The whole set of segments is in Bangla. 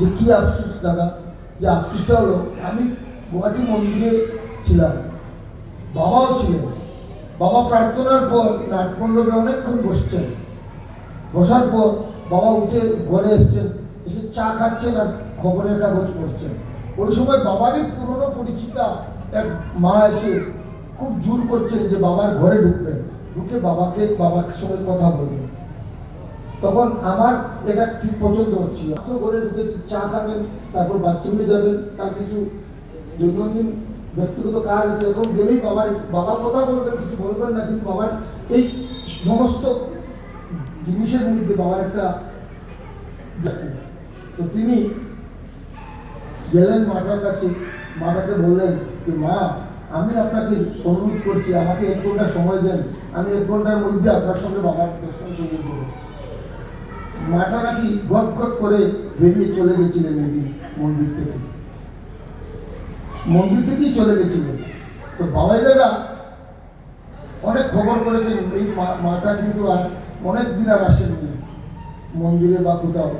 যে কী আফসোস দাদা? যে আফসোসটা হলো, আমি গুয়াহাটি মন্দিরে ছিলাম। বাবাও ছিলেন। বাবা প্রার্থনার পর নাটমণ্ডপে অনেকক্ষণ বসছেন। বসার পর বাবা উঠে ঘরে এসছেন, এসে চা খাচ্ছেন আর খবরের কাগজ পড়ছেন। ওই সময় বাবারই পুরনো পরিচিতা এক মা এসে খুব জোর করছেন যে বাবার ঘরে ঢুকবেন। ঢুকে বাবাকে, বাবার সঙ্গে কথা বলবেন। তখন আমার এটা ঠিক পছন্দ হচ্ছিল তো ঘরে ঢুকেছি চা খাবেন, তারপর বাথরুমে যাবেন, তার কিছু দৈনন্দিন ব্যক্তিগত কাজ আছে। এখন গেলেই বাবার বাবার কথা বলবেন, কিছু বলবেন না, কিন্তু বাবার এই সমস্ত জিনিসের মধ্যে বাবার একটা তো তিনি গেলেন মাটার কাছে, মাটাকে বললেন যে, মা, আমি আপনাকে অনুরোধ করছি, আমাকে এক ঘণ্টা সময় দেন, আমি এক ঘণ্টার মধ্যে আপনার সঙ্গে বাবার দর্শন করে দেবো মাটা নাকি ঘট ঘট করে বেরিয়ে চলে গেছিলেন এদিন মন্দির থেকে। মন্দির থেকেই চলে গেছিলেন। তো বাবাই দাদা অনেক খবর করেছেন, এই মাটা কিন্তু আর অনেক দিন আর আসেননি। মন্দিরে বা কোথাও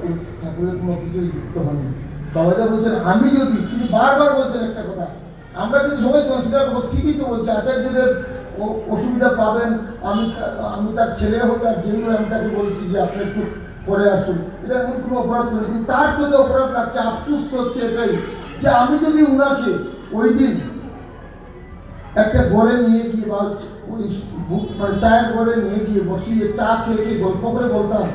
ঠাকুরের কোনো কিছুই যুক্ত হননি। বাবাইদা বলছেন, আমি যদি তিনি বারবার বলছেন একটা কথা, আমরা কিন্তু সবাই কনসিডার করব, ঠিকই তো বলছে, আচার্যদের অসুবিধা পাবেন, আমি আমি তার ছেলে হই আর যেই আমি তাকে বলছি যে, আপনি একটু পরে আসুন। এটা এমন কোনো অপরাধ করি কিন্তু তার যদি অপরাধ লাগছে, আফসুস হচ্ছে এটাই, যে আমি যদি উনাকে ওই দিন একটা ঘরে নিয়ে গিয়ে বা ওই মানে চায়ের ঘরে নিয়ে গিয়ে বসিয়ে চা খেয়ে খেয়ে গল্প করে বলতাম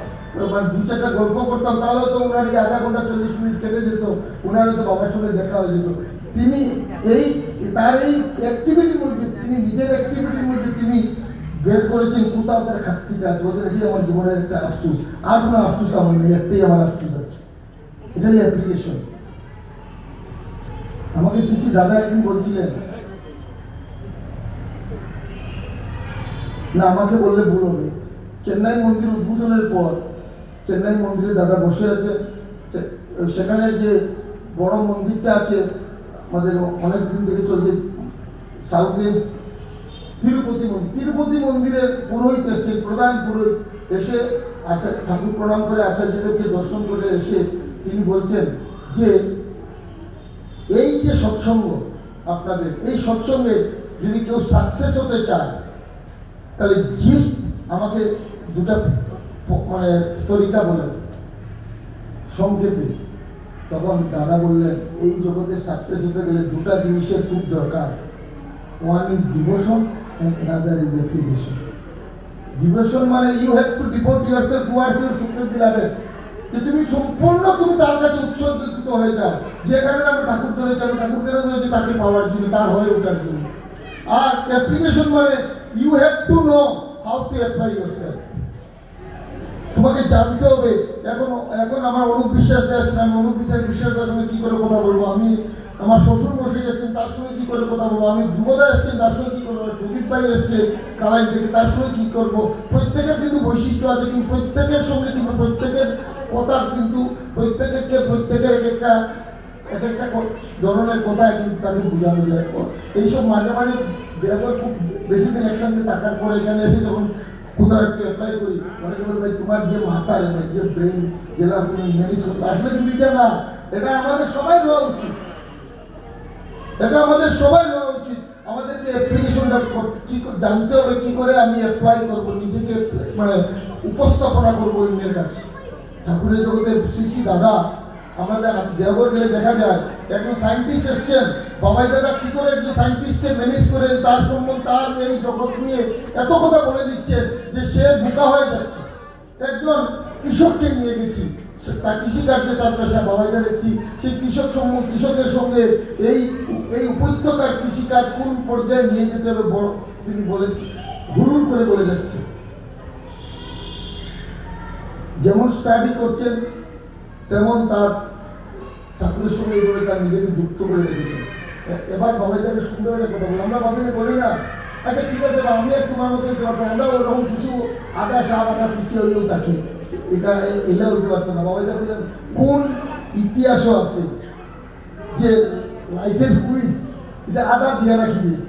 মানে দু চারটা গল্প করতাম, তাহলে তো ওনার এই আধা ঘণ্টা চল্লিশ মিনিট কেটে যেত ওনার তো বাবার সঙ্গে দেখা হয়ে যেত। তিনি এই, তার এই অ্যাক্টিভিটির মধ্যে, তিনি নিজের অ্যাক্টিভিটির মধ্যে তিনি বের করেছেন, কোথাও তার খাতিতে আছে বলছেন এটি আমার জীবনের একটা আফসোস। আর কোনো আফসোস আমার নেই, একটাই আমার আফসোস আছে। এটাই অ্যাপ্লিকেশন আমাকে সিসি দাদা একদিন বলছিলেন, না, আমাকে বললে ভুল হবে। চেন্নাই মন্দির উদ্বোধনের পর, চেন্নাই মন্দিরে দাদা বসে আছে সেখানে যে বড় মন্দিরটা আছে, আমাদের অনেক দিন থেকে চলছে, সাউথে তিরুপতি মন্দির, তিরুপতি মন্দিরের পুরোহিত এসছেন, প্রধান পুরোহিত এসে আচার ঠাকুর প্রণাম করে আচার্যদেবকে দর্শন করে এসে তিনি বলছেন যে, এই যে সৎসঙ্গ আপনাদের, এই সৎসঙ্গে যদি কেউ সাকসেস হতে চায়, তাহলে জিস আমাকে দুটা মানে তরিকা বলেন। সংক্ষেপে, তখন দাদা বললেন, এই জগতে সাকসেস হতে গেলে দুটা জিনিসের খুব দরকার। One is devotion and another is application devotion মানে you have to devote yourself towards your supreme beloved যে তুমি সম্পূর্ণ তুমি তার কাছে উৎসর্গিত হয়ে যাও। যে কারণে আমরা ঠাকুর ধরেছি, আমি ঠাকুর ধরে ধরেছি, তাকে পাওয়ার জন্য, তার হয়ে ওঠার জন্য। আর অ্যাপ্লিকেশন মানে you have to know how to apply your তোমাকে জানতে হবে, এখন এখন আমার অনুপ বিশ্বাস আসছেন আমি অনুপ বিশ্বাস বিশ্বাসের সঙ্গে কী করে কথা বলব? আমি আমার শ্বশুর মশাই এসছেন, তার সঙ্গে কী করে কথা বলব? আমি যুবদা এসছেন, তার সঙ্গে কী করব? সুদীপ ভাই এসছে কালাই থেকে তার সঙ্গে কী করব? প্রত্যেকের কিন্তু বৈশিষ্ট্য আছে, কিন্তু প্রত্যেকের সঙ্গে কিন্তু প্রত্যেকের কথার কিন্তু প্রত্যেকেরকে প্রত্যেকের এক একটা এক একটা ধরনের কথায় কিন্তু তাকে বোঝানো যায়। এইসব মাঝে মাঝে ব্যবহার খুব বেশি দিন একসঙ্গে থাকার পরে এখানে এসে যখন কোথাও একটু অ্যাপ্লাই করি অনেকে বলে ভাই, তোমার যে মাথা যে ব্রেন যেটা তুমি ম্যানেজ করতে আসলে কিন্তু এটা না, এটা আমাদের সবাই দেওয়া উচিত। এটা আমাদের সবাই দেওয়া উচিত। আমাদের যে অ্যাপ্লিকেশনটা কি জানতে হবে, কি করে আমি অ্যাপ্লাই করব, নিজেকে মানে উপস্থাপনা করব অন্যের কাছে। ঠাকুরের জগতের শিশি দাদা, আমাদের দেওঘর গেলে দেখা যায়, একজন সায়েন্টিস্ট এসছেন। বাবাই দাদা, কি করে একজন সায়েন্টিস্টকে ম্যানেজ করেন? তার সম্বন্ধে, তার এই জগৎ নিয়ে এত কথা বলে দিচ্ছেন যে সে বোকা হয়ে যাচ্ছে। একজন কৃষককে নিয়ে গেছি। তার কৃষিকার্যে তার পেশা বাবাইদা দেখছি, সেই কৃষক কৃষকের সঙ্গে এই এই উপত্যকার কৃষিকাজ কোন পর্যায়ে নিয়ে যেতে হবে বড় তিনি বলে হুড়ুর করে বলে যাচ্ছে। যেমন স্টাডি করছেন, তেমন তার ঠাকুরের সঙ্গে এইভাবে তার নিজেকে যুক্ত করে রেখেছেন। এবার বাবাইদাকে সুন্দর একটা কথা বলি, আমরা বাবাইকে বলি না আচ্ছা ঠিক আছে আমি আর তোমার মতো আমরা ওরকম কিছু আদা সাপ আদা পিছিয়ে হইলেও থাকি এটা এটা হইতে পারতো না। বাবাইদা বললেন কোন ইতিহাসও আছে যে লাইটের সুইচ, এটা আদা দিয়ে রাখি দিয়ে।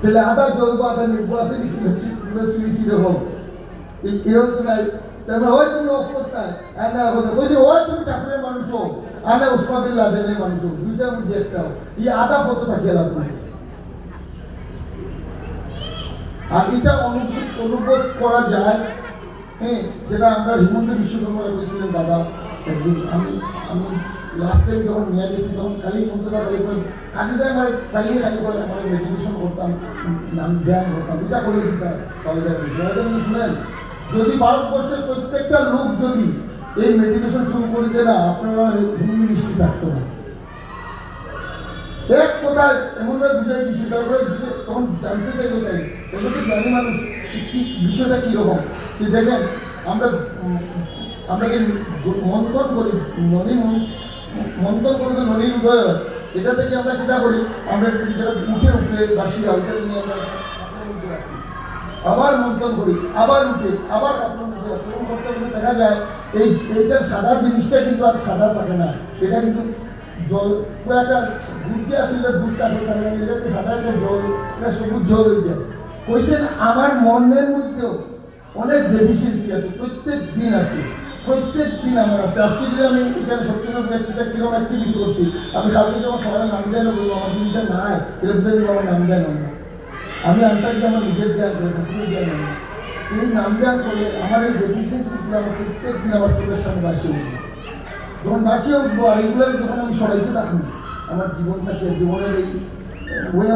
তাহলে আদা জ্বলবো, আদা নিবো, আছে সুইচ এরকম এরকম নাই। তারপরে ওই তুমি অফ করতে আনা বলতে বলছি ওই তুমি ঠাকুরের মানুষ হো আনা উসমা বিন লাদেনের মানুষ হো দুইটার মধ্যে একটা হো। এই আধা কত থাকে লাভ আর এটা অনুভব করা যায় হ্যাঁ যেটা আমরা হিমন্ত বিশ্ব শর্মারা বলেছিলেন, দাদা, একদিন আমি আমি লাস্ট টাইম যখন নিয়ে গেছি, তখন খালি মন্ত্রটা বলে খালি দেয় আমার খালি খালি করে আমার মেডিটেশন করতাম নাম ধ্যান করতাম, এটা করে দিতাম তাহলে শুনেন, যদি ভারতবর্ষের প্রত্যেকটা লোক যদি এই মেডিটেশন শুরু করে না, আপনারা ভূমি মিষ্টি থাকতো না। এক কথায় এমনভাবে বুঝাই দিচ্ছি, তারপরে তখন জানতে চাইলো তাই জানি মানুষ, কি বিষয়টা কীরকম। কি দেখেন? আমরা আমরা যে মন্থন করি? ননী মন- মন্থন করে তো ননীর উদয় হয় এটা থেকে আমরা চিন্তা করি? আমরা এটা যেটা উঠে উঠে বাসি আউটে নিয়ে আমরা। আবার মন্থন করি, আবার উঠে আবার করতে করতে দেখা যায়, এই এইটার সাদা জিনিসটা কিন্তু আর সাদা থাকে না। এটা কিন্তু জল, পুরো একটা দুধকে আসলে দুধ থাকে মানে এটা একটা সাদা একটা জল এটা সবুজ জল হয়ে যায়। কইছেন, আমার মনের মধ্যেও অনেক ডেফিসিয়েন্সি আছে, প্রত্যেক দিন আছে, প্রত্যেক দিন আমার আছে। আজকে যদি আমি এখানে সত্যিকার ব্যক্তিটা কীরকম অ্যাক্টিভিটি করছি, আমি কালকে যখন সবাই নাম দেয় না বলব, আমার জিনিসটা নাই এরকম যদি আমার নাম দেয় না আমি আনতাম আমার নিজের জ্ঞান করে, ঠাকুরের জ্ঞান এই নাম জ্ঞান করলে আমার এই ডেফিসিয়েন্সিগুলো আমার প্রত্যেক দিন আমার চোখের সামনে বাসিয়ে উঠবে। যখন বাসিয়ে উঠবো, আর এইগুলোর যখন আমি সরাইতে থাকব, আমার জীবনটাকে, জীবনের এই ওয়ে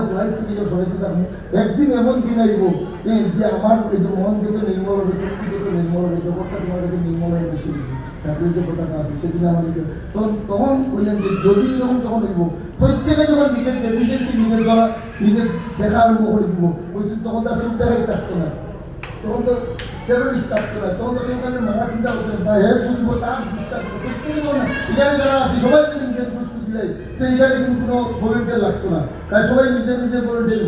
যখন একদিন এমন দিন আইব যে আমার এই যে মন যত নির্মল হবে প্রকৃতি যত নির্মল হবে, জগৎটা তোমার কাছে নির্মল হয়ে বেশি সেদিন নিজের তখন তখন বললেন যে, যদি এরকম তখন হইব। প্রত্যেকে যখন নিজের ডেফিসিয়েন্সি নিজের দ্বারা নিজের দেখা আরম্ভ করে দিব বলছি, তখন তার সুখ দেখাই থাকতো না। তখন তো টেরোরিস্ট থাকতো না। তখন তো সেখানে মারা চিন্তা করতেন বা হে বুঝব, তার প্রত্যেকে যখন এখানে যারা আছে, সবাই নিজের দুষ্কু দিলে, তো এখানে কিন্তু কোনো ভলেন্টিয়ার লাগতো না। তাই সবাই নিজের নিজের ভলেন্টিয়ার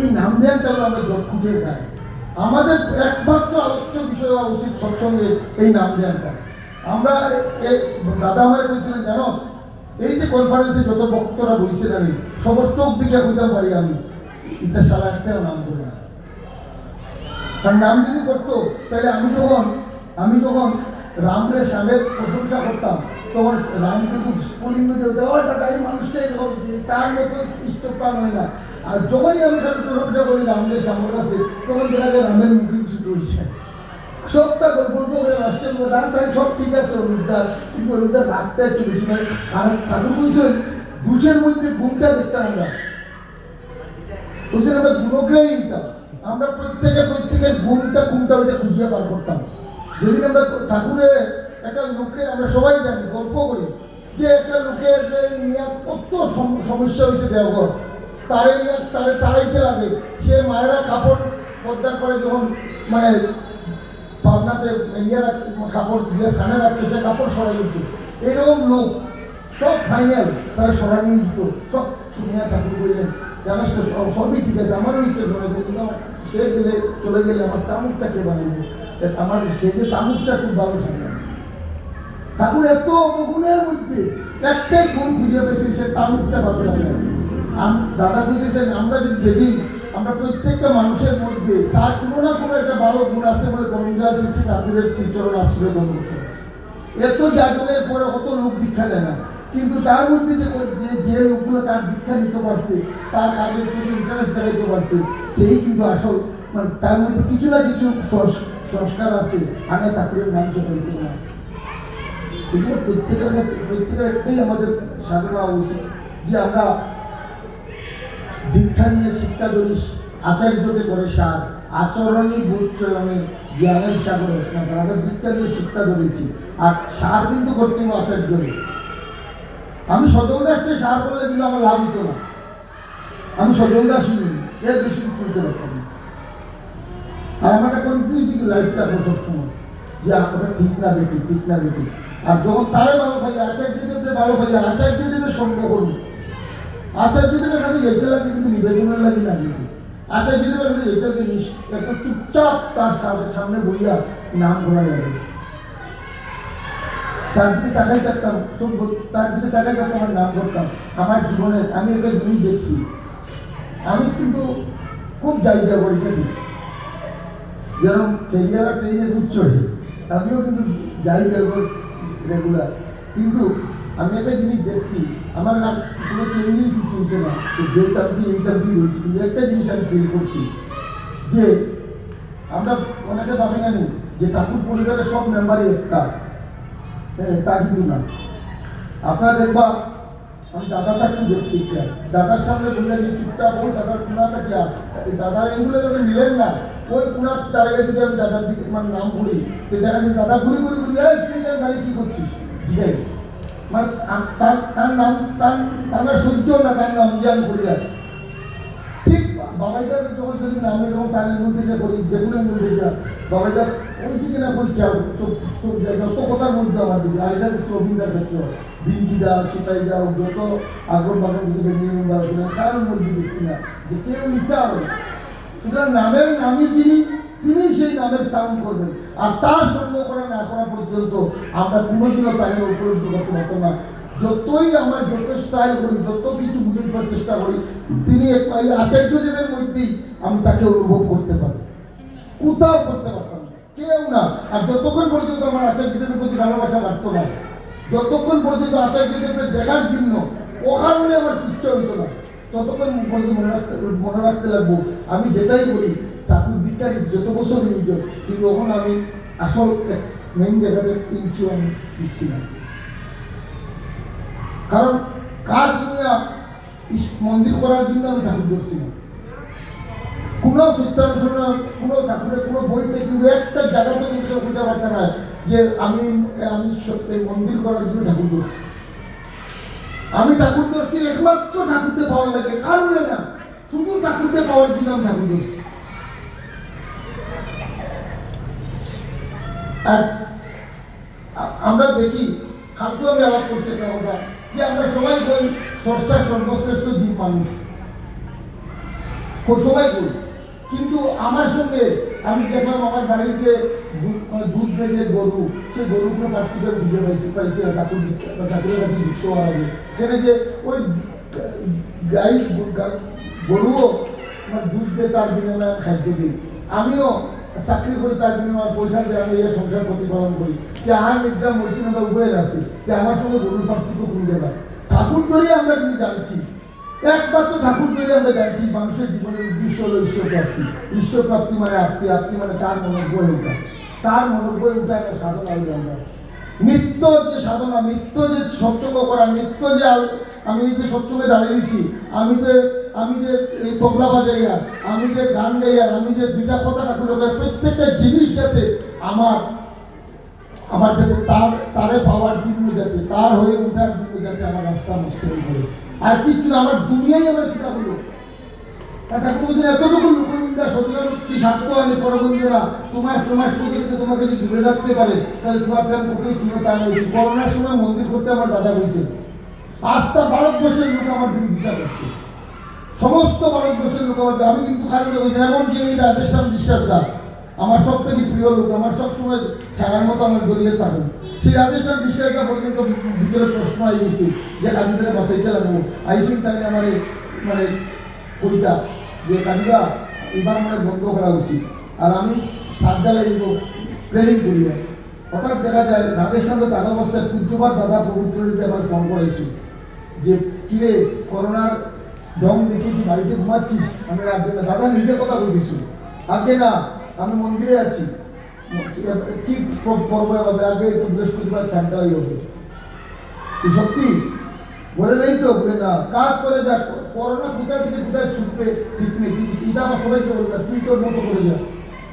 এই নাম ধ্যানটা হলো আমরা আমাদের একমাত্র আলোচ্য বিষয় হওয়া উচিত এই নাম ধ্যানটা আমরা দাদা বলছিলেন এই যে কনফারেন্সে যত বক্তরা আমি সবার চোখ দিকে হইতে পারি আমি। এটা সারা একটাও নাম ধরে না। তার নাম যদি করতো তাহলে আমি যখন আমি যখন রামরে স্বামীর প্রশংসা করতাম তখন রাম কিন্তু স্ফুলিঙ্গ দেবতা ওটা এই মানুষটা তার মতো হয় না আর যখনই আমি প্রশংসা করি, রামদের কাছে তখন রামের মুখে উঠছে সবটা গল্প করে রাম টাইম সব ঠিক আছে অনুদ্ধার কিন্তু রাগটা একটু বেশি মানে কারণ মধ্যে গুণটা দেখতাম আমরা বলছেন, আমরা গুণকেই দিতাম আমরা প্রত্যেকে প্রত্যেকের গুণটা কোনটা ওইটা খুঁজিয়ে বার করতাম। যেদিন আমরা ঠাকুরের একটা লোকে আমরা সবাই জানি, গল্প করি, যে একটা লোকের নিয়ে কত সমস্যা হয়েছে দেওঘর। তারে নিয়ে তারে তাড়াইতে লাগে। সে মায়েরা কাপড় পদ্মার পরে যখন মানে পাবনাতে রাখ, কাপড় দিয়ে স্থানে রাখতো, সে কাপড় সরাই দিত। এরকম লোক, সব ফাইনাল তারা সরাই নিয়ে দিত। সব শুনিয়া ঠাকুর বললেন, জানাস তো, সব, সবই ঠিক আছে, আমারও ইচ্ছে সরাই কিন্তু সে গেলে, চলে গেলে আমার তামুকটা কে বানাবো আমার সে যে তামুকটা খুব ভালো থাকে ঠাকুর এত অবগুণের মধ্যে একটাই গুণ খুঁজে পেয়েছেন, সে তামুকটা ভালো লাগে দাদা বুঝেছেন আমরা যদি যেদিন আমরা প্রত্যেকটা মানুষের মধ্যে তার কোনো না কোনো একটা ভালো গুণ আছে বলে গঙ্গা শ্রী ঠাকুরের শ্রীচরণ আশ্রয় গ্রহণ করতে। এত জাগরণের পরে কত লোক দীক্ষা দেয় না। কিন্তু তার মধ্যে যে যে- লোকগুলো তার দীক্ষা নিতে পারছে, তার কাজের প্রতি ইন্টারেস্ট দেখাইতে পারছে, সেই কিন্তু আসল মানে তার মধ্যে কিছু না কিছু সংস- সংস্কার আছে। আনে ঠাকুরের নাম জপাইতে না এগুলো প্রত্যেকের কাছে, প্রত্যেকের একটাই আমাদের সাধনা উচিত যে আমরা দীক্ষা নিয়ে শিক্ষা ধরিস আচার্যকে করে সার, আচরণই বোধ চয়নে জ্ঞানের সাগর স্নান আমরা দীক্ষা নিয়ে শিক্ষা ধরেছি আর সার কিন্তু করতে হবে আচার্যরে আমি সদল দাসকে সার করলে কিন্তু আমার লাভ হতো না। আমি সদল দাস শুনি এর বেশি কিছু পারতাম না। আর আমার একটা কনফিউজিং লাইফ থাকব সবসময়, যে ওটা ঠিক না বেটি ঠিক না বেটি আর যখন তারে ভালো পাই আচার্য দেবরে ভালো পাই আচার্য দেবের সঙ্গ করুন আচার্য দেবের কাছে যেতে লাগে কিন্তু নিবেদনের লাগে না কিন্তু। আচার্য দেবের কাছে যেতে লাগে নিস- একটু চুপচাপ তার সামনে- বইয়া নাম ঘোরা লাগে তার দিকে তাকাই থাকতাম, চোখ তার দিকে তাকাই থাকতাম, আমার নাম করতাম আমার জীবনে আমি একটা জিনিস দেখছি। আমি কিন্তু খুব জায়গা করি ঠিক যেরকম ফেরিয়ারা ট্রেনে রুট চড়ে আমিও কিন্তু জায়গা দেখব রেগুলার কিন্তু আমি একটা জিনিস দেখছি, আমার না কোনো ট্রেনিং কিছু চলছে না, তো যে চাকরি এই চাকরি রয়েছে। কিন্তু একটা জিনিস আমি ফিল করছি, যে আমরা অনেকে ভাবি না নেই যে ঠাকুর পরিবারের সব মেম্বারই একটা। হ্যাঁ তা কিন্তু না। আপনারা দেখবা, আমি দাদাটা একটু দেখছি দাদার সামনে বলে আমি চুপচাপ ওই দাদার কুনাটা? এই দাদার এগুলো যখন মিলেন না ওই কুনার দাঁড়িয়ে যদি আমি দাদার দিকে মানে নাম বলি তো দেখা যাচ্ছে দাদা ঘুরি ঘুরি ঘুরি তুই এখানে দাঁড়িয়ে কি করছিস? মানে তার তার নাম, তার তার সহ্য না তার নাম যে আমি বলি আর। ঠিক বাবাইদার যখন যদি নামে যখন তার এঙ্গুল থেকে করি যে কোনো এঙ্গুল থেকে বাবাইদা ওই দিকে না কই চাও চোখ চোখ দেয় যত কথার মধ্যে আমার দিকে, আর এটা অভিনয় ক্ষেত্র দাও দাও যত আগ্রহ বাগন যদি বেরিয়ে কারোর মধ্যে দেখছি না। যে কেউ নিতে হবে সুতরাং নামের নামই যিনি, তিনি সেই নামের সাউন্ড করবেন। আর তার সঙ্গ করা না করা পর্যন্ত আমরা কোনোদিনও তাকে উপলব্ধ করতে পারতাম না। যতই আমরা যত স্টাইল করি, যত কিছু বুঝে দেওয়ার চেষ্টা করি, তিনি এই আচার্যদেবের মধ্যেই আমি তাকে অনুভব করতে পারি কোথাও করতে পারতাম কেউ না। আর যতক্ষণ পর্যন্ত আমার আচার্য আচার্যদেবের প্রতি ভালোবাসা বাড়তো না, যতক্ষণ পর্যন্ত আচার্যদেবের দেখার জন্য ওখানে আমার ইচ্ছা হইতো না। ততক্ষণ পর্যন্ত মনে রাখতে মনে রাখতে লাগবো। আমি যেটাই বলি দিকটা যত বছর কিন্তু আমি আসল মেইন জায়গাতে ইঞ্চু আমি দিচ্ছি না। কারণ কাজ নিয়ে মন্দির করার জন্য আমি ঠাকুর করছি না। কোনো সত্যানুসরণ কোনো ঠাকুরের কোনো বইতে কিন্তু একটা জায়গাতে কিন্তু বুঝতে পারতে না যে আমি আমি সত্যি মন্দির করার জন্য ঠাকুর করছি আমি ঠাকুর করছি একমাত্র ঠাকুরকে পাওয়ার লাগে। কারণে না, শুধু ঠাকুরকে পাওয়ার জন্য আমি ঠাকুর করছি আর আমরা দেখি খাদ্য আমি আলাপ করছি একটা কথা, যে আমরা সবাই কই, স্রষ্টার সর্বশ্রেষ্ঠ জীব মানুষ। সবাই করি কিন্তু আমার সঙ্গে আমি দেখলাম আমার বাড়িতে দুধ দেয় গরু, সে গরুগুলো কাছ থেকে বুঝে পাইছি পাইছি আর ঠাকুর ঠাকুরের কাছে দিতে হওয়ার আগে কেন যে ওই গাই গরুও আমার দুধ দিয়ে তার বিনিময়ে খাদ্য দিই। আমিও চাকরি করি তার বিনিময়ে পয়সা দিয়ে আমি এই সংসার প্রতিপালন করি। যে আর নিদ্রা মৈত্রীনতা উভয়ের আছে, যে আমার সঙ্গে গরুর পার্থক্য কোনটা না ঠাকুর ধরে আমরা কিন্তু জানছি। একমাত্র ঠাকুর ধরে আমরা জানছি মানুষের জীবনের উদ্দেশ্য হলো মানে আপনি আপনি মানে তার মনোবয় ওঠা। তার মনোবয় ওঠা একটা সাধনা হয়ে আমরা। নিত্য যে সাধনা, নিত্য যে সৎসঙ্গ করা, নিত্য যে আমি যে সৎসঙ্গে দাঁড়িয়েছি আমি যে আমি যে এই তবলা বাজাইয়া, আমি যে গান গাইয়া, আমি যে দুইটা কথা ঠাকুর প্রত্যেকটা জিনিস যাতে আমার আমার যাতে তার, তারে পাওয়ার জন্য যাতে, তার হয়ে ওঠার জন্য যাতে আমার রাস্তা মুশকিল করে আর কিচ্ছু আমার দুনিয়াই আমার কিতাব হলো। একটা এতটুকু লোকনিন্দা সততার কি স্বার্থ আনে পরবন্ধুরা তোমার তোমার থেকে তোমাকে যদি দূরে রাখতে পারে, তাহলে তোমার প্রেম করতে করোনার সময় মন্দির করতে আমার দাদা হয়েছে আস্থা ভারতবর্ষের লোক আমার বিরোধিতা করছে। সমস্ত ভারতবর্ষের লোক আমার আমি কিন্তু খালি বলছি, এমন যে এই রাধেশ্যাম বিশ্বাস দা আমার সব থেকে প্রিয় লোক, আমার সব সময় ছাড়ার মতো আমার গড়িয়ে থাকেন সেই রাধেশ্যাম বিশ্বাসটা পর্যন্ত ভিতরে প্রশ্ন আই গেছে যে কাজীদের বাসাইতে লাগবো। আইসিন তাই আমার এই মানে কইতা যে কাজীরা এবার মানে বন্ধ করা উচিত। আর আমি সাতটা লাগব ট্রেনিং করি। হঠাৎ দেখা যায় রাধেশ্যামটা দাদা অবস্থায় পূজ্যবার দাদা পবিত্রীতে আবার ফোন করেছি যে কিরে করোনার ডং দেখেছি বাড়িতে ঘুমাচ্ছিস? আমি রাখবে না। দাদা নিজে কথা বলতেছি আগে না আমি মন্দিরে আছি। কি প- পর্ব হবে আগে তো বৃহস্পতিবার চারটাই হবে। কি সত্যি? বলে নেই তো, বলে না। কাজ করে যা, করোনা কোথায় থেকে কোথায় ছুটবে ঠিক নেই। কিন্তু এটা আমার সবাইকে বলবে, তুই তোর মতো করে যা।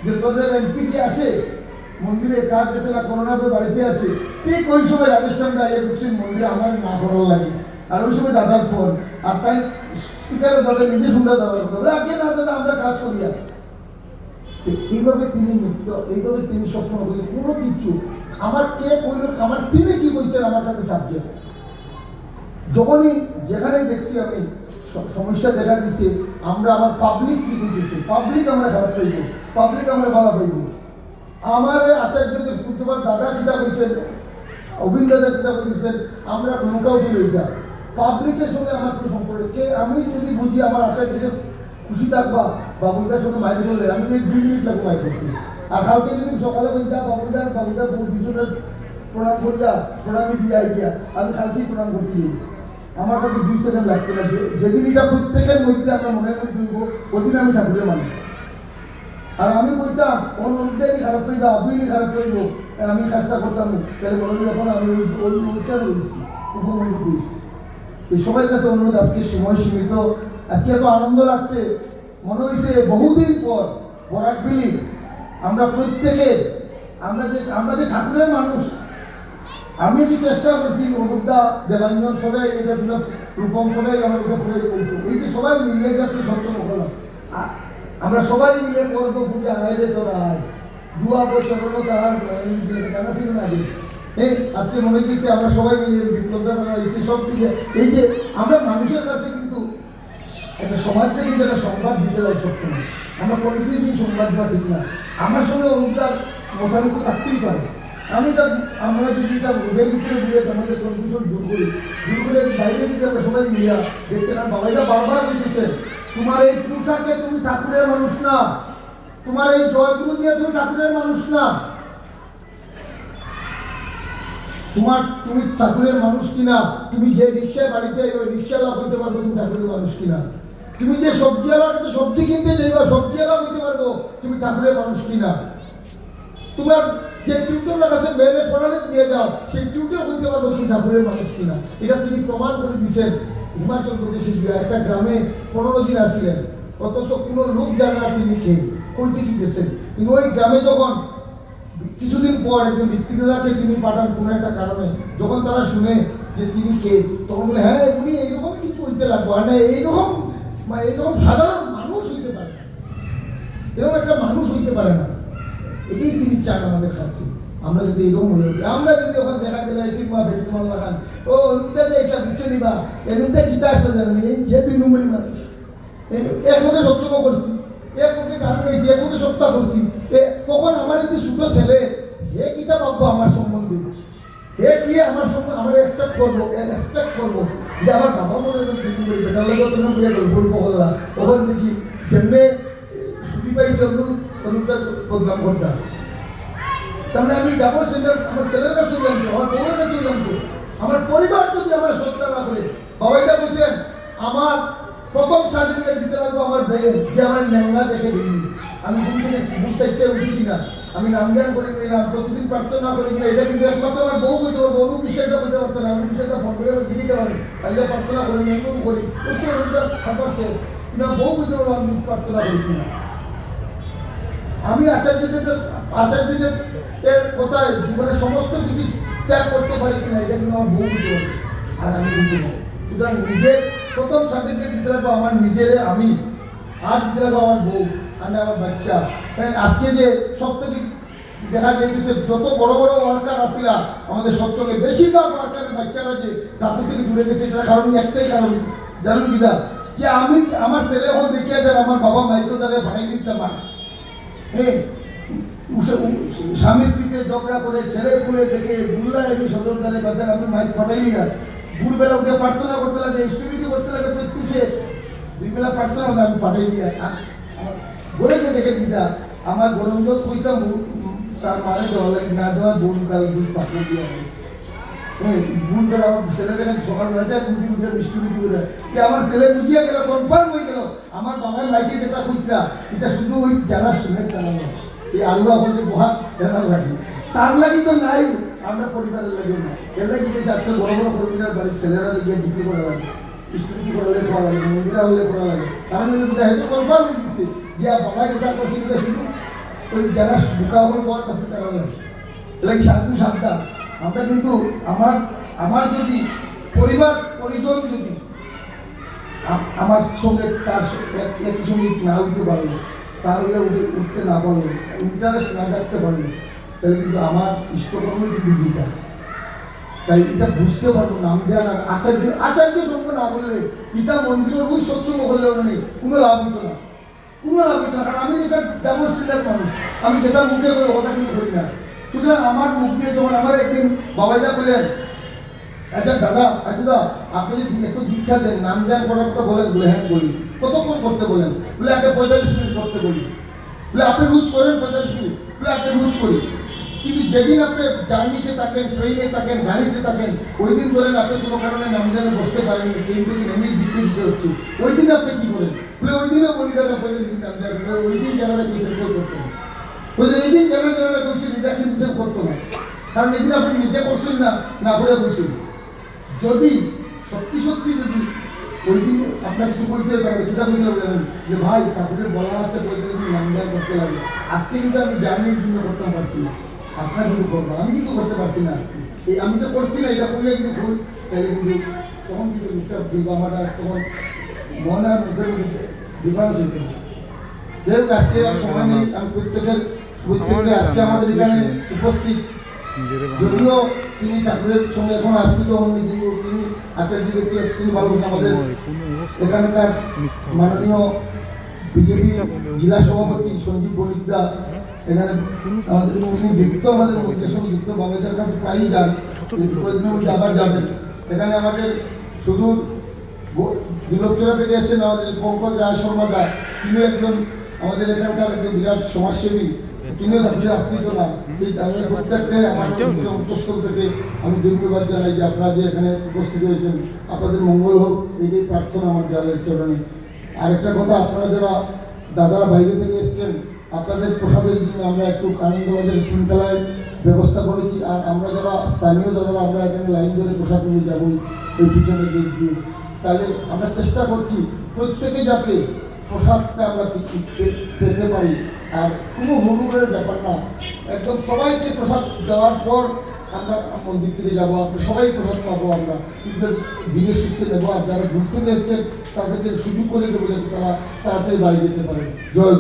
যে তোদের এমপি যে আসে, মন্দিরে কাজ যেতে না, করোনা পেয়ে বাড়িতে আছে, ঠিক ওই সময় রাজস্থান দাঁড়িয়ে করছেন মন্দিরে আমার না করার লাগে। আর ওই সময় দাদার ফোন। আর তাই স্পিকারে দাদা নিজে শুনতে দাদার কথা। আগে না দাদা, আমরা কাজ করি আর। এইভাবে তিনি নিত্য এইভাবে তিনি সবসময় বলি কোনো কিছু আমার কে কইল আমার তিনি কি বলছেন আমার কাছে সাবজেক্ট যখনই যেখানে দেখছি আমি সমস্যা দেখা দিচ্ছে আমরা আমার পাবলিক কি বুঝেছি? পাবলিক আমরা খারাপ পাইব পাবলিক আমরা ভালো পাইব। আমার আচার্যদের পুজোবার দাদা কিতা বলছেন অবিন দাদা কিতা বলছেন আমরা লুকআউট হইতা পাবলিকের সঙ্গে আমার কোনো সম্পর্ক কে, আমি যদি বুঝি আমার আচার্যকে খুশি থাকবা বা বইটার সঙ্গে মাইক করলে আমি যদি দুই মিনিট লাগবো মাইক করছি আর কালকে যদি সকালে বলতা বাবুদার বাবুদার বউ দুজনের প্রণাম করিয়া প্রণামী দিয়া। গিয়া আমি কালকেই প্রণাম করতে আমার কাছে দুই সেকেন্ড লাগতে লাগবে যেদিন এটা প্রত্যেকের মধ্যে আমরা মনের মধ্যে দিব ওদিন আমি ঠাকুরের মানুষ। আর আমি বলতাম ওর মধ্যে খারাপ পাইবা আপনি খারাপ পাইব আমি কাজটা করতাম। তাহলে মনে করি এখন আমি ওই ওইটা রয়েছি উপমন্ডল এই সবার কাছে অনুরোধ, আজকে সময় সীমিত। আজকে এত আনন্দ লাগছে। মনে হয়েছে বহুদিন পর বরাক বিলি। আমরা প্রত্যেকে, আমরা যে আমরা যে ঠাকুরের মানুষ, আমি একটু চেষ্টা করছি অনুদা দেবাঞ্জন সবাই এটা রূপম সবাই আমার উপরে প্রয়োগ করেছে এই যে সবাই মিলে গেছে সচ্ছল হলো আ- আমরা সবাই মিলে করব পূজা, আয় তোরা আয়। দুয়া বছর হলো তার ছিল না এই, আজকে মনে হচ্ছে আমরা সবাই মিলে বিপ্লব দাদা এসে সব দিকে এই যে আমরা মানুষের কাছে একটা সমাজকে কিন্তু একটা সংবাদ দিতে লাগে সবসময়। আমরা কনফিউজিং সংবাদ দেওয়া ঠিক না। আমার সঙ্গে অনুদার মোটামুটি থাকতেই পারে। আমি তা আমরা যদি এটা ওদের ভিতরে দিয়ে আমাদের কনফিউশন দূর করি, দূর করে বাইরে যদি আমরা সবাই মিলিয়া দেখতে না বাবাইরা বারবার দিতেছে তোমার এই পোশাকে তুমি ঠাকুরের মানুষ না। তোমার এই জয়গুলো দিয়ে তুমি ঠাকুরের মানুষ না। তোমার, তুমি ঠাকুরের মানুষ কিনা? তুমি যে রিক্সায় বাড়িতে ওই রিক্সা লাভ হইতে পারব তুমি ঠাকুরের মানুষ কিনা? তুমি যে সবজিওয়ালার কাছে সবজি কিনতে যাইবা সবজিওয়ালা হইতে পারব, তুমি ঠাকুরের মানুষ কিনা তোমার যে টিউটরের কাছে মেয়েরে পড়ালে দিয়ে যাও, সেই টিউটর হইতে পারব, তুমি ঠাকুরের মানুষ কিনা এটা তিনি প্রমাণ করে দিচ্ছেন হিমাচল প্রদেশে গিয়া। একটা গ্রামে পনেরো দিন আসিলেন অথচ কোনো লোক জানে না তিনি কে, কইতে কি গেছেন? কিন্তু ওই গ্রামে যখন কিছুদিন পর একজন ব্যক্তিগতাকে তিনি পাঠান কোনো একটা কারণে, যখন তারা শুনে যে তিনি কে, তখন বলে হ্যাঁ উনি এইরকম কিছু হইতে লাগবো না এইরকম মানে এইরকম সাধারণ মানুষ হইতে পারে না। এরকম একটা মানুষ হইতে পারে না। এটাই তিনি চান আমাদের কাছে। আমরা যদি এরকম হয়ে উঠি, আমরা যদি ওখানে দেখা গেল এটি মা বেটি মা লাগান ও অনুদ্দা যে এটা বুঝতে নিবা এনুদ্দা চিতা আসতে জানেন এই যে দুই নম্বরই মানুষ। এ- এক মধ্যে সত্যম করছি, এক মধ্যে গান গাইছি এক মধ্যে সপ্তাহ করছি। এ, তখন আমার যদি ছোটো ছেলে হে কিতা ভাববো আমার সম্বন্ধে? আমার সম্বন্ধে আমার এক্সপেক্ট করব এক্সপেক্ট করব যে আমার বাবা মনে বেটার লাগে তুমি বিয়ে করব বললা তখন দেখি কেমনে ছুটি পাইছে অনু অনুদান প্রোগ্রাম করতাম মানে আমি ডাবল সেন্টার আমার ছেলের কাছে জানতো আমার বউয়ের কাছে জানতো আমার পরিবার যদি আমার শ্রদ্ধা না করে, বাবাইদা বলছেন, আমার প্রথম সার্টিফিকেট দিতে লাগবো আমার বউ যে আমার ন্যাংলা দেখে দিই আমি থেকে বুঝতে উঠি কিনা? আমি নামগান করি কিনা প্রতিদিন প্রার্থনা করি কিনা এটা কিন্তু একমাত্র আমার বউ বলতে পারব অনু বিষয়টা বলতে পারতো না, আমি বিষয়টা ফোন করে দিতে পারি তাহলে প্রার্থনা করি না এমন করি। সে না, বউ বলতে পারব আমি প্রার্থনা করি কিনা আমি আচার্যদের আচার্যদের এর কোথায় জীবনের সমস্ত কিছু ত্যাগ করতে পারি কিনা, এটা কিন্তু আমার বউ বুঝতে পারে আর আমি বুঝতে পারি। সুতরাং নিজের প্রথম সার্টিফিকেট দিতে লাগবো, আমার নিজের আমি, আর দিতে লাগবো আমার বউ। আর আমার বাচ্চা। আজকে যে সব দেখা যাইতেছে, যত বড় বড় ওয়ার্কার আসিলা, আমাদের সবচেয়ে বেশিরভাগ ওয়ার্কারের বাচ্চারা যে ঠাকুর থেকে দূরে গেছে, এটার কারণ একটাই কারণ, জানেন কি দা? যে আমি আমার ছেলে হল দেখিয়া যান আমার বাবা মাইকে তাদের ভাই দিতে পারে হ্যাঁ স্বামী স্ত্রীকে ঝগড়া করে, ছেলে পুলে দেখে বুল্লা আমি সদর দানে বাজার, আমি মাইক ফটাইনি না। ভোরবেলা উঠে প্রার্থনা করতে লাগে স্টুডিটি করতে লাগে, প্রত্যুষে। দুইবেলা প্রার্থনা করতে আমি ফাটাই দিয়া বলেছে দেখে দিদা, আমার গরম জল পয়সা তার মারে দেওয়া লাগে, না দেওয়া বোন কাল দুধ পাঠিয়ে দিয়ে হবে? ভুল করে আমার ছেলে দেখেন সকাল নয়টায় ঘুম উঠে মিষ্টি মিষ্টি করে। যে আমার ছেলে বুঝিয়ে গেল কনফার্ম হয়ে গেল, আমার বাবার মাইকে যেটা খুঁজটা এটা শুধু ওই যারা শুনে চালানো এই আলুয়া বলছে বহাত জানার লাগে। তার লাগি তো নাই, আমরা পরিবারের লাগে না। এর লাগে যে বড় বড় পরিবারের বাড়ির ছেলেরা গিয়ে ডিগ্রি করা লাগে করলে পড়া লাগে, মন্দিরা হলে পড়া লাগে। কারণ দেখা কনফার্ম হয়ে গেছে। যে বাবা যেটা করছে এটা শুধু ওই যারা বোকা হল বল কাছে তারা লাগে এটা কি সাধু সাবধান আমরা কিন্তু আমার আমার যদি পরিবার, পরিজন যদি আমার সঙ্গে তার একই সঙ্গে না উঠতে পারল তাহলে উঠে উঠতে না পারল ইন্টারেস্ট না থাকতে পারল তাহলে কিন্তু আমার ইষ্টকর্ম কিন্তু দিতা তাই এটা বুঝতে পারব, নাম দেওয়া না আচার্য আচার্য সঙ্গে না করলে এটা মন্দিরের ওই সচ্ছন্দ করলে নেই কোনো লাভ হতো না। লাভ কারণ আমি যেটা ডেমনস্ট্রেটার মানুষ, আমি যেটা মুখে করে কথা কিন্তু করি না। সুতরাং আমার মুখ দিয়ে যখন আমার একদিন বাবাইদা বললেন আচ্ছা দাদা আচ্ছা আপনি যদি এত দীক্ষা দেন, নাম দেন করার কথা বলেন, বলে হ্যাঁ বলি। কতক্ষণ করতে বলেন? বলে, আগে পঁয়তাল্লিশ মিনিট করতে বলি। বলে, আপনি রুজ করেন পঁয়তাল্লিশ মিনিট? বলে আপনি রোজ করি। কিন্তু যেদিন আপনি জার্নিতে থাকেন, ট্রেনে থাকেন, গাড়িতে থাকেন ওই দিন ধরেন আপনি কোনো কারণে নামজানে বসতে পারেন ট্রেন থেকে নেমে দিতে দিতে হচ্ছে। ওই দিন আপনি কি করেন? বলে ওই দিনও বলি দাদা বলে দিন নামজান ওই দিন যারা কিছু করতে না বলছেন এই দিন যারা যারা করছে রিডাকশন হিসেবে করতো না কারণ এই দিন আপনি নিজে করছেন না না করে করছেন যদি সত্যি সত্যি যদি ওই দিন আপনার কিছু বলতে হবে সেটা বলতে হবে যে ভাই ঠাকুরের বলা আছে বলতে যদি নামজান করতে লাগে আজকে কিন্তু আমি জার্নির জন্য করতে পারছি না আপনার কিন্তু করব আমি কিন্তু করতে পারছি না আজকে এই আমি তো করছি না এটা করলে কিন্তু ভুল তাহলে কিন্তু তখন কিন্তু ভুলবো আমার তখন মনে আর মুখের ডিফারেন্স হইতে যাই হোক আজকে আর সময় নেই আমি প্রত্যেকের প্রত্যেককে আজকে আমাদের এখানে উপস্থিত। যদিও তিনি ঠাকুরের সঙ্গে এখন আশ্রিত হননি কিন্তু তিনি আচার্য তিনি ভালোবাসেন আমাদের। এখানকার মাননীয় বিজেপি জেলা সভাপতি সঞ্জীব বণিকদা এখানে আমাদের তিনি যুক্ত আমাদের মন্ত্রীর সঙ্গে যুক্ত। বাবাদের কাছে প্রায়ই যান। আবার যাবেন। এখানে আমাদের শুধু দুলকচরা থেকে এসেছেন আমাদের পঙ্কজ রায় শর্মা দা। তিনিও একজন আমাদের এখানকার একজন বিরাট সমাজসেবী। তিনিও ঠাকুরের আশ্রিত না। সেই তাদের প্রত্যেককে আমার অন্তঃস্থল থেকে আমি ধন্যবাদ জানাই যে আপনারা যে এখানে উপস্থিত হয়েছেন। আপনাদের মঙ্গল হোক এইটাই প্রার্থনা আমার জলের চরণে। আরেকটা কথা আপনারা যারা দাদারা বাইরে থেকে এসছেন আপনাদের প্রসাদের জন্য আমরা একটু আনন্দবাজার তিনতলায় ব্যবস্থা করেছি। আর আমরা যারা স্থানীয় দাদারা আমরা এখানে লাইন ধরে প্রসাদ নিয়ে যাব এই পিছনে গেট দিয়ে। তাহলে আমরা চেষ্টা করছি প্রত্যেকে যাতে প্রসাদটা আমরা পেতে পারি। আর কোনো হুড়ুড়ের ব্যাপার না। একদম সবাইকে প্রসাদ দেওয়ার পর আমরা মন্দির থেকে যাব, আমরা সবাই প্রসাদ পাবো আমরা। কিন্তু ধীরে সুস্থে নেব। আর যারা ঘুরতে এসছেন, তাদেরকে সুযোগ করে দেবো যাতে তারা তাড়াতাড়ি বাড়ি যেতে পারে জয়